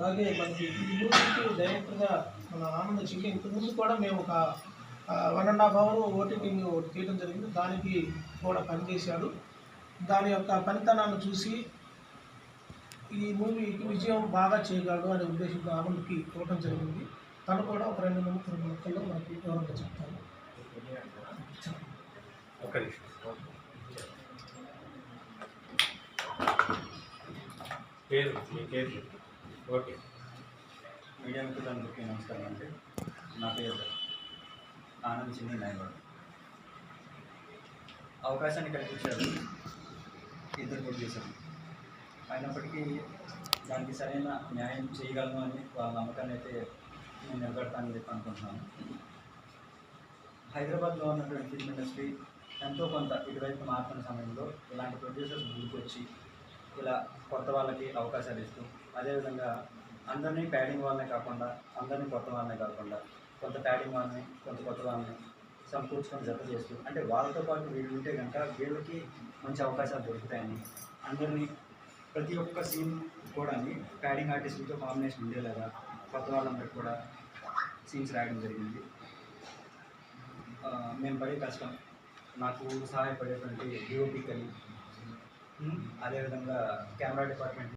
అలాగే మనకి ఈ మూవీకి డైరెక్టర్గా మన ఆనంద చిల్లి ఇంతకుముందు కూడా మేము ఒక one and half hour voting ఒకటి తీయడం జరిగింది. దానికి కూడా పనిచేశాడు. దాని యొక్క పనితనాన్ని చూసి ఈ మూవీకి విజయం బాగా చేయగలడు అనే ఉద్దేశంతో ఆనంద్కి ఇవ్వడం జరిగింది. తను కూడా ఒక రెండు మూడు మొక్కల్లో ముక్కల్లో మనకి వివరంగా చెప్తాను ఒక్క పేరు మీ పేరు ఓకే. మీడియా మిత్రులందరికీ నమస్కారం అండి. నా పేరు ఆనంద్ చిన్ని నాయవాడు అవకాశాన్ని కల్పించారు ఇద్దరు ప్రొడ్యూసర్ అయినప్పటికీ దానికి సరైన న్యాయం చేయగలను అని వాళ్ళ నమ్మకాన్ని అయితే నేను నిలబెడతానని చెప్పి అనుకుంటున్నాను. హైదరాబాద్లో ఉన్నటువంటి ఫిల్మ్ ఇండస్ట్రీ ఎంతో కొంత ఇటువైపు మారుతున్న సమయంలో ఇలాంటి ప్రొడ్యూసర్స్ ముందుకు వచ్చి ఇలా కొత్త వాళ్ళకి అవకాశాలు ఇస్తూ అదేవిధంగా అందరినీ ప్యాడింగ్ వాళ్ళనే కాకుండా అందరినీ కొత్త వాళ్ళనే కాకుండా కొంత ప్యాడింగ్ వాళ్ళని కొంత కొత్త వాళ్ళని సమకూర్చుకొని జత చేస్తూ అంటే వాళ్ళతో పాటు వీళ్ళు ఉంటే కనుక వీళ్ళకి మంచి అవకాశాలు దొరుకుతాయని అందరినీ ప్రతి ఒక్క సీన్ కూడా ప్యాడింగ్ ఆర్టిస్టులతో కాంబినేషన్ ఉండేలాగా కొత్త వాళ్ళందరికీ కూడా సీన్స్ రాయడం జరిగింది. మేము పడే కష్టం నాకు సహాయపడేటువంటి డిఓపి కలి అదేవిధంగా కెమెరా డిపార్ట్మెంట్